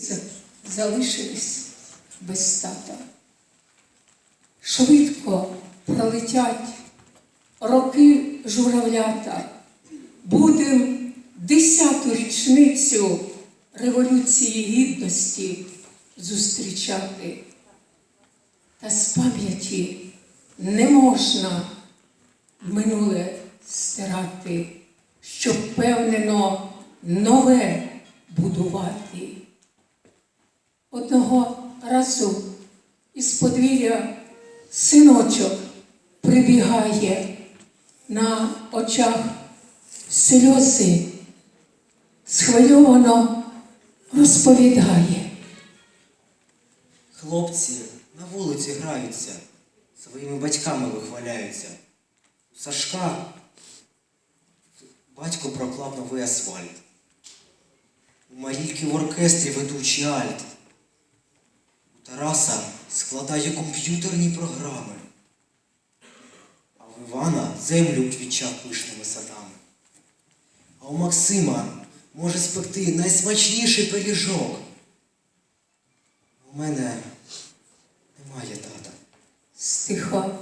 за- залишились без тата. Швидко пролетять роки журавлята. Будем десяту річницю Революції Гідності зустрічати. Та з пам'яті не можна минуле стирати, щоб впевнено нове будувати. Одного разу із подвір'я синочок прибігає на очах сльози, схвильовано розповідає. Хлопці на вулиці граються, своїми батьками вихваляються. Сашка батько проклав новий асфальт. У Марійки в оркестрі ведучий альт. Тараса складає комп'ютерні програми. А в Івана землю квітчав пишними садами. А у Максима може спекти найсмачніший пиріжок. У мене немає тата. Стиха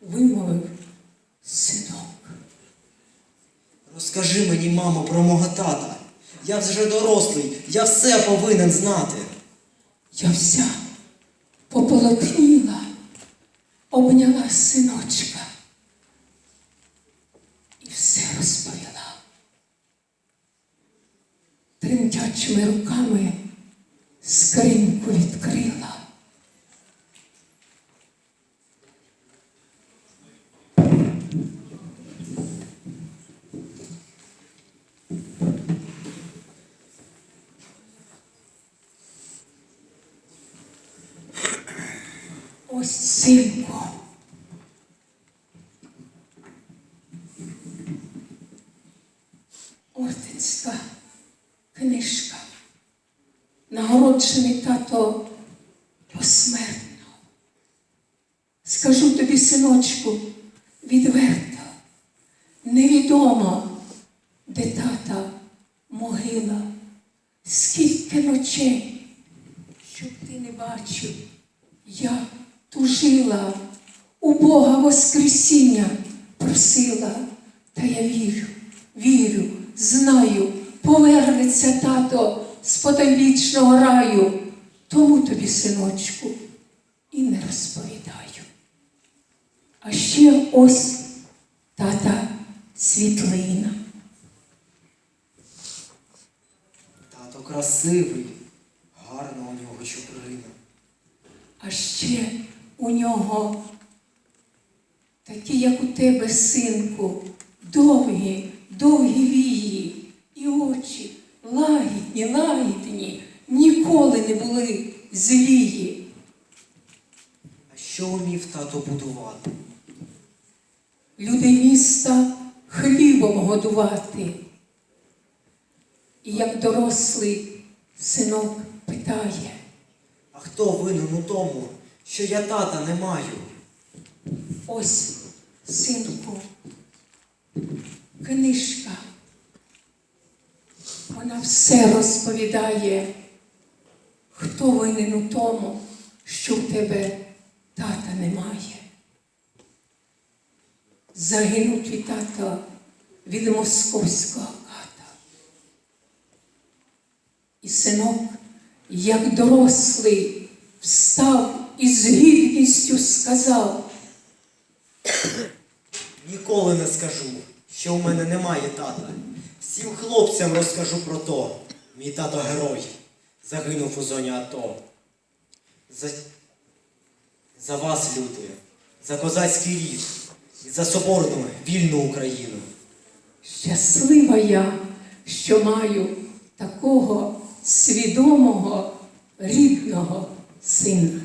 вимовив синок. Розкажи мені, мамо, про мого тата. Я вже дорослий, я все повинен знати. Я вся пополотніла, обняла синочка і все розповіла. Тремтячими руками скриньку відкрила. Ось синку. Орденська книжка. Нагороджений тато посмертно. Скажу тобі, синочку, відверто, невідомо, де тата могила, скільки ночей, щоб ти не бачив. Я тужила, у Бога Воскресіння просила, та я вірю, вірю, знаю, повернеться тато з потойбічного раю. Тому тобі, синочку, і не розповідаю. А ще ось тата світлина. Тато красивий, гарна у нього чуприна. А ще у нього такі, як у тебе, синку, довгі, довгі вії і очі, лагідні, лагідні, ніколи не були злії. А що умів тато будувати? Людей міста хлібом годувати. І як дорослий синок питає, А хто винен у тому, що я тата не маю? ось, синку, книжка. Вона все розповідає, хто винен у тому, що в тебе тата немає. Загинув твій тато від московського ката. І синок, як дорослий, встав з гідністю сказав. Ніколи не скажу, що у мене немає тата. Всім хлопцям розкажу про то. Мій тато герой. Загинув у зоні АТО. За, за вас, люди, за козацький рід і за соборну вільну Україну. Щаслива я, що маю такого свідомого рідного сина.